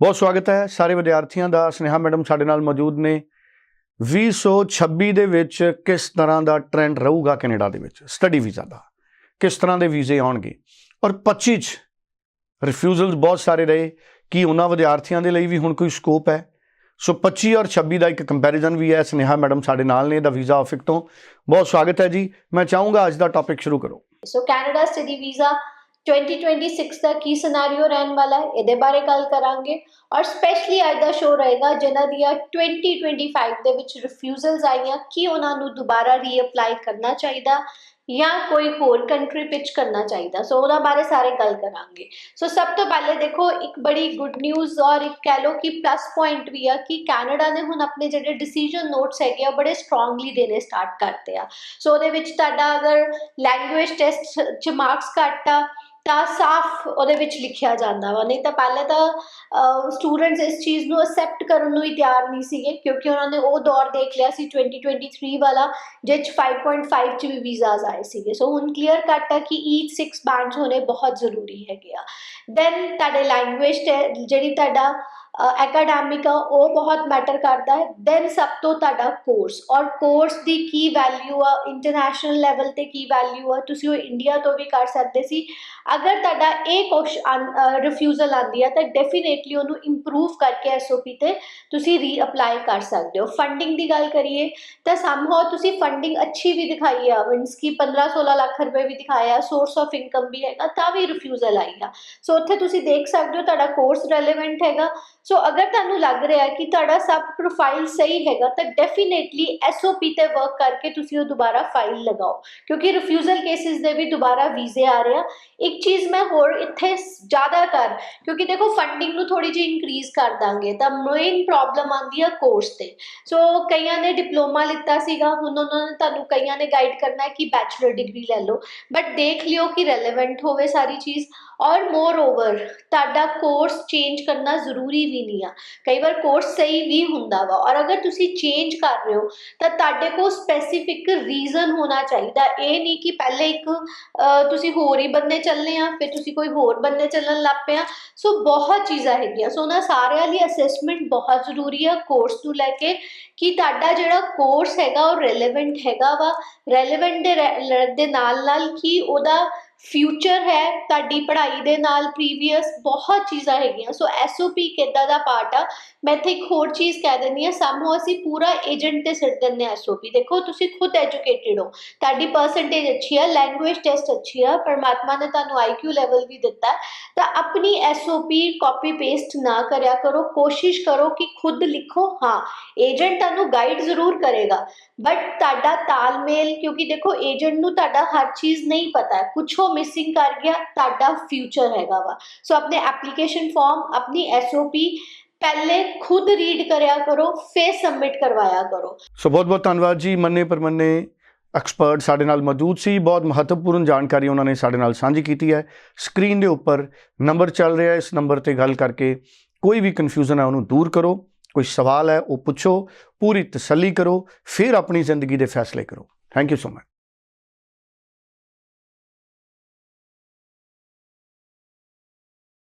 ਬਹੁਤ ਸਵਾਗਤ ਹੈ ਸਾਰੇ ਵਿਦਿਆਰਥੀਆਂ ਦਾ। ਸਨੇਹਾ ਮੈਡਮ ਸਾਡੇ ਨਾਲ ਮੌਜੂਦ ਨੇ। 2026 ਦੇ ਵਿੱਚ ਕਿਸ ਤਰ੍ਹਾਂ ਦਾ ਟ੍ਰੈਂਡ ਰਹੂਗਾ ਕੈਨੇਡਾ ਦੇ ਵਿੱਚ? ਸਟੱਡੀ ਵੀਜ਼ਾ ਦਾ। ਕਿਸ ਤਰ੍ਹਾਂ ਦੇ ਵੀਜ਼ੇ ਆਉਣਗੇ? ਔਰ 25 ਚ ਰਿਫਿਊਜ਼ਲਸ ਬਹੁਤ ਸਾਰੇ ਰਹੇ। ਕਿ ਉਹਨਾਂ ਵਿਦਿਆਰਥੀਆਂ ਦੇ ਲਈ ਵੀ ਹੁਣ ਕੋਈ ਸਕੋਪ ਹੈ? ਸੋ 25 ਔਰ 26 ਦਾ ਇੱਕ ਕੰਪੈਰੀਜ਼ਨ ਵੀ ਹੈ। ਸਨੇਹਾ ਮੈਡਮ ਸਾਡੇ ਨਾਲ ਨੇ ਦਾ ਵੀਜ਼ਾ ਆਫਿਕ ਤੋਂ। ਬਹੁਤ ਸਵਾਗਤ ਹੈ ਜੀ। ਮੈਂ ਚਾਹੂੰਗਾ ਅੱਜ ਦਾ ਟੌਪਿਕ ਸ਼ੁਰੂ ਕਰੋ। ਸੋ ਕੈਨੇਡਾ ਸਟੱਡੀ ਵੀਜ਼ਾ 2026 ਦਾ ਕੀ ਸਿਨੈਰੀਓ ਰਹਿਣ ਵਾਲਾ ਹੈ, ਇਹਦੇ ਬਾਰੇ ਗੱਲ ਕਰਾਂਗੇ। ਔਰ ਸਪੈਸ਼ਲੀ ਅੱਜ ਦਾ ਸ਼ੋਅ ਰਹੇਗਾ, ਜਿਨ੍ਹਾਂ ਦੀਆਂ 2025 ਦੇ ਵਿੱਚ ਰਿਫਿਊਜ਼ਲਸ ਆਈਆਂ, ਕੀ ਉਹਨਾਂ ਨੂੰ ਦੁਬਾਰਾ ਰੀਅਪਲਾਈ ਕਰਨਾ ਚਾਹੀਦਾ ਜਾਂ ਕੋਈ ਹੋਰ ਕੰਟਰੀ ਪਿਚ ਕਰਨਾ ਚਾਹੀਦਾ। ਸੋ ਉਹਨਾਂ ਬਾਰੇ ਸਾਰੇ ਗੱਲ ਕਰਾਂਗੇ। ਸੋ ਸਭ ਤੋਂ ਪਹਿਲੇ ਦੇਖੋ, ਇੱਕ ਬੜੀ ਗੁੱਡ ਨਿਊਜ਼ ਔਰ ਇੱਕ ਕਹਿ ਲਓ ਕਿ ਪਲੱਸ ਪੁਆਇੰਟ ਵੀ ਆ ਕਿ ਕੈਨੇਡਾ ਨੇ ਹੁਣ ਆਪਣੇ ਜਿਹੜੇ ਡਿਸੀਜਨ ਨੋਟਸ ਹੈਗੇ ਆ ਬੜੇ ਸਟਰੋਂਗਲੀ ਦੇਣੇ ਸਟਾਰਟ ਕਰਤੇ ਆ। ਸੋ ਉਹਦੇ ਵਿੱਚ ਤੁਹਾਡਾ ਅਗਰ ਲੈਂਗੁਏਜ ਟੈਸਟ ਚ ਮਾਰਕਸ ਘੱਟ ਆ ਤਾਂ ਸਾਫ਼ ਉਹਦੇ ਵਿੱਚ ਲਿਖਿਆ ਜਾਂਦਾ ਵਾ, ਨਹੀਂ ਤਾਂ ਪਹਿਲੇ ਤਾਂ ਸਟੂਡੈਂਟਸ ਇਸ ਚੀਜ਼ ਨੂੰ ਅਸੈਪਟ ਕਰਨ ਨੂੰ ਹੀ ਤਿਆਰ ਨਹੀਂ ਸੀਗੇ, ਕਿਉਂਕਿ ਉਹਨਾਂ ਨੇ ਉਹ ਦੌਰ ਦੇਖ ਲਿਆ ਸੀ 2023 ਵਾਲਾ, ਜਿਹ 'ਚ 5.5 ਚ ਵੀ ਵੀਜ਼ਾਸ ਆਏ ਸੀਗੇ। ਸੋ ਹੁਣ ਕਲੀਅਰ ਕੱਟ ਹੈ ਕਿ ਈ 6 ਬੈਂਡਸ ਹੋਣੇ ਬਹੁਤ ਜ਼ਰੂਰੀ ਹੈਗੇ ਆ। ਦੈਨ ਤੁਹਾਡੇ ਲੈਂਗੁਏਜ ਜਿਹੜੀ ਤੁਹਾਡਾ ਐਕੈਡੈਮਿਕ ਆ, ਉਹ ਬਹੁਤ ਮੈਟਰ ਕਰਦਾ ਹੈ। ਦੈਨ ਸਭ ਤੋਂ ਤੁਹਾਡਾ ਕੋਰਸ ਔਰ ਕੋਰਸ ਦੀ ਕੀ ਵੈਲਿਊ ਆ ਇੰਟਰਨੈਸ਼ਨਲ ਲੈਵਲ ਤੇ ਕੀ ਵੈਲਿਊ ਆ, ਤੁਸੀਂ ਉਹ ਇੰਡੀਆ ਤੋਂ ਵੀ ਕਰ ਸਕਦੇ ਸੀ। ਅਗਰ ਤੁਹਾਡਾ ਇਹ ਕੁਐਸਚਨ ਰਿਫਿਊਜ਼ਲ ਆਂਦੀ ਆ, ਤਾਂ ਡੈਫੀਨੇਟਲੀ ਉਹਨੂੰ ਇੰਪਰੂਵ ਕਰਕੇ ਐਸਓਪੀ ਤੇ ਤੁਸੀਂ ਰੀਅਪਲਾਈ ਕਰ ਸਕਦੇ ਹੋ। ਫੰਡਿੰਗ ਦੀ ਗੱਲ ਕਰੀਏ, ਤਾਂ ਸਮਹਾਉ ਤੁਸੀਂ ਫੰਡਿੰਗ ਅੱਛੀ ਵੀ ਦਿਖਾਈ ਆ ਮੀਨਸ ਕਿ 15 16 ਲੱਖ ਰੁਪਏ ਵੀ ਦਿਖਾਇਆ ਸੋਰਸ ਆਫ ਇਨਕਮ ਵੀ ਹੈਗਾ, ਤਾਂ ਵੀ ਰਿਫਿਊਜ਼ਲ ਆਈ ਆ। ਸੋ ਉੱਥੇ ਤੁਸੀਂ ਦੇਖ ਸਕਦੇ ਹੋ ਤੁਹਾਡਾ ਕੋਰਸ ਰੈਲੇਵੈਂਟ ਹੈਗਾ। ਸੋ ਅਗਰ ਤੁਹਾਨੂੰ ਲੱਗ ਰਿਹਾ ਕਿ ਤੁਹਾਡਾ ਸਭ ਪ੍ਰੋਫਾਈਲ ਸਹੀ ਹੈਗਾ ਤਾਂ ਡੈਫੀਨੇਟਲੀ ਐਸਓਪੀ ਤੇ ਵਰਕ ਕਰਕੇ ਤੁਸੀਂ ਉਹ ਦੁਬਾਰਾ ਫਾਈਲ ਲਗਾਓ ਕਿਉਂਕਿ ਰਿਫਿਊਜ਼ਲ ਕੇਸਿਸ ਦੇ ਵੀ ਦੁਬਾਰਾ ਵੀਜ਼ੇ ਆ ਰਿਹਾ ਇੱਕ ਚੀਜ਼ ਮੈਂ ਹੋਰ ਇੱਥੇ ਜ਼ਿਆਦਾ ਕਰ ਕਿਉਂਕਿ ਦੇਖੋ ਫੰਡਿੰਗ ਨੂੰ ਥੋੜੀ ਜਿਹੀ ਇਨਕਰੀਜ਼ ਕਰ ਦਾਂਗੇ ਤਾਂ ਮੇਨ ਪ੍ਰੋਬਲਮ ਆਂਦੀ ਆ ਕੋਰਸ ਤੇ ਸੋ ਕਈਆਂ ਨੇ ਡਿਪਲੋਮਾ ਲਿੱਤਾ ਸੀਗਾ ਹੁਣ ਉਹਨਾਂ ਨੇ ਤੁਹਾਨੂੰ ਕਈਆਂ ਨੇ ਗਾਈਡ ਕਰਨਾ ਹੈ ਕਿ ਬੈਚਲਰ ਡਿਗਰੀ ਲੈ ਲਓ ਬਟ ਦੇਖ ਲਿਓ ਕਿ ਰੈਲੇਵੈਂਟ ਹੋਵੇ ਸਾਰੀ ਚੀਜ਼ ਔਰ ਮੋਰ ਓਵਰ ਤੁਹਾਡਾ ਕੋਰਸ ਚੇਂਜ ਕਰਨਾ ਜ਼ਰੂਰੀ ਵੀ ਨਹੀਂ ਆ। ਕਈ ਵਾਰ ਕੋਰਸ ਸਹੀ ਵੀ ਹੁੰਦਾ ਵਾ ਔਰ ਅਗਰ ਤੁਸੀਂ ਚੇਂਜ ਕਰ ਰਹੇ ਹੋ, ਤਾਂ ਤੁਹਾਡੇ ਕੋਲ ਸਪੈਸੀਫਿਕ ਰੀਜ਼ਨ ਹੋਣਾ ਚਾਹੀਦਾ। ਇਹ ਨਹੀਂ ਕਿ ਪਹਿਲੇ ਇੱਕ ਤੁਸੀਂ ਹੋਰ ਹੀ ਬੰਦੇ ਚੱਲਨੇ ਆ, ਫਿਰ ਤੁਸੀਂ ਕੋਈ ਹੋਰ ਬੰਦੇ ਚੱਲਣ ਲੱਗ ਪਿਆ। ਸੋ ਬਹੁਤ ਚੀਜ਼ਾਂ ਹੈਗੀਆਂ। ਸੋ ਉਹਨਾਂ ਸਾਰਿਆਂ ਲਈ ਅਸੈਸਮੈਂਟ ਬਹੁਤ ਜ਼ਰੂਰੀ ਆ ਕੋਰਸ ਨੂੰ ਲੈ ਕੇ ਕਿ ਤੁਹਾਡਾ ਜਿਹੜਾ ਕੋਰਸ ਹੈਗਾ ਉਹ ਰੈਲੇਵੈਂਟ ਹੈਗਾ ਵਾ। ਰੈਲੇਵੈਂਟ ਦੇ ਦੇ ਨਾਲ ਨਾਲ ਕੀ ਉਹਦਾ ਫਿਊਚਰ ਹੈ, ਤੁਹਾਡੀ ਪੜ੍ਹਾਈ ਦੇ ਨਾਲ ਪ੍ਰੀਵੀਅਸ ਬਹੁਤ ਚੀਜ਼ਾਂ ਹੈਗੀਆਂ। ਸੋ ਐਸਓਪੀ ਕਿੱਦਾਂ ਦਾ ਪਾਰਟ ਆ? ਮੈਂ ਇੱਥੇ ਇੱਕ ਹੋਰ ਚੀਜ਼ ਕਹਿ ਦਿੰਦੀ ਆ ਸਮੋ ਅਸੀਂ ਪੂਰਾ ਏਜੰਟ ਤੇ ਸਿੱਟ ਦਿੰਦੇ ਆ ਐਸਓਪੀ ਦੇਖੋ, ਤੁਸੀਂ ਖੁਦ ਐਜੂਕੇਟਿਡ ਹੋ। ਤੁਹਾਡੀ ਪਰਸੈਂਟੇਜ ਅੱਛੀ ਆ ਲੈਂਗੁਏਜ ਟੈਸਟ ਅੱਛੀ ਆ, ਪਰਮਾਤਮਾ ਨੇ ਤੁਹਾਨੂੰ ਆਈਕਿਊ ਲੈਵਲ ਵੀ ਦਿੱਤਾ। ਤਾਂ ਆਪਣੀ ਐਸਓਪੀ ਕਾਪੀ ਪੇਸਟ ਨਾ ਕਰਿਆ ਕਰੋ, ਕੋਸ਼ਿਸ਼ ਕਰੋ ਕਿ ਖੁਦ ਲਿਖੋ। ਹਾਂ ਏਜੰਟ ਤੁਹਾਨੂੰ ਗਾਈਡ ਜ਼ਰੂਰ ਕਰੇਗਾ। ਬਟ ਤੁਹਾਡਾ ਤਾਲਮੇਲ, ਕਿਉਂਕਿ ਦੇਖੋ ਏਜੰਟ ਨੂੰ ਤੁਹਾਡਾ ਹਰ ਚੀਜ਼ ਨਹੀਂ ਪਤਾ। ਹੈ ਕੁਝ ਉਹ ਮਿਸਿੰਗ ਕਰ ਗਿਆ, ਤੁਹਾਡਾ ਫਿਊਚਰ ਹੈਗਾ ਵਾ। ਸੋ ਆਪਣੇ ਐਪਲੀਕੇਸ਼ਨ ਫਾਰਮ ਆਪਣੀ ਐਸਓਪੀ ਪਹਿਲੇ ਖੁਦ ਰੀਡ ਕਰਿਆ ਕਰੋ, ਫਿਰ ਸਬਮਿਟ ਕਰਵਾਇਆ ਕਰੋ। ਸੋ ਬਹੁਤ ਬਹੁਤ ਧੰਨਵਾਦ ਜੀ। ਮੰਨੇ ਪਰਮੰਨੇ ਐਕਸਪਰਟ ਸਾਡੇ ਨਾਲ ਮੌਜੂਦ ਸੀ। ਬਹੁਤ ਮਹੱਤਵਪੂਰਨ ਜਾਣਕਾਰੀ ਉਹਨਾਂ ਨੇ ਸਾਡੇ ਨਾਲ ਸਾਂਝੀ ਕੀਤੀ ਹੈ। ਸਕਰੀਨ ਦੇ ਉੱਪਰ ਨੰਬਰ ਚੱਲ ਰਿਹਾ ਹੈ। ਇਸ ਨੰਬਰ ਤੇ ਗੱਲ ਕਰਕੇ ਕੋਈ ਵੀ ਕਨਫਿਊਜ਼ਨ ਹੈ, ਉਹਨੂੰ ਦੂਰ ਕਰੋ। ਕੋਈ ਸਵਾਲ ਹੈ, ਉਹ ਪੁੱਛੋ। ਪੂਰੀ ਤਸੱਲੀ ਕਰੋ। ਫਿਰ ਆਪਣੀ ਜ਼ਿੰਦਗੀ ਦੇ ਫੈਸਲੇ ਕਰੋ। Thank you so much